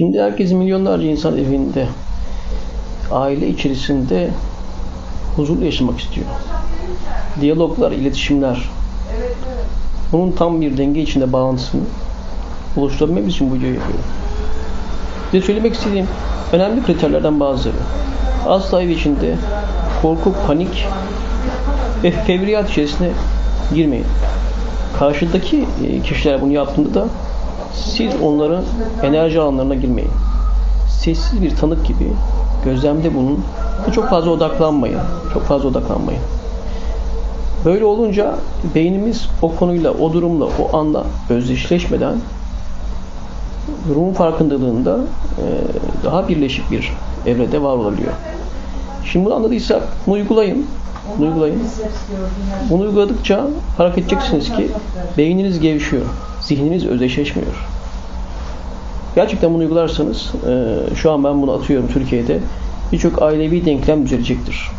Şimdi herkesin milyonlarca insan evinde, aile içerisinde huzurlu yaşamak istiyor. Diyaloglar, iletişimler, bunun tam bir denge içinde bağlantısını oluşturabilmemiz için bu videoyu yapıyorum. Size söylemek istediğim önemli kriterlerden bazıları. Asla ev içinde korku, panik ve fevriyat içerisine girmeyin. Karşıdaki e, kişiler bunu yaptığında da siz onların enerji alanlarına girmeyin. Sessiz bir tanık gibi gözlemde bulunun ve çok fazla odaklanmayın. Çok fazla odaklanmayın. Böyle olunca beynimiz o konuyla, o durumla, o anda özdeşleşmeden durumun farkındalığında daha birleşik bir evrede var olabiliyor. Şimdi bunu anladıysak bunu uygulayın. Bunu uygulayın. Bunu uyguladıkça fark edeceksiniz ki beyniniz gevşiyor. Zihniniz özdeşleşmiyor. Gerçekten bunu uygularsanız e, şu an ben bunu atıyorum Türkiye'de birçok ailevi denklem düzelecektir.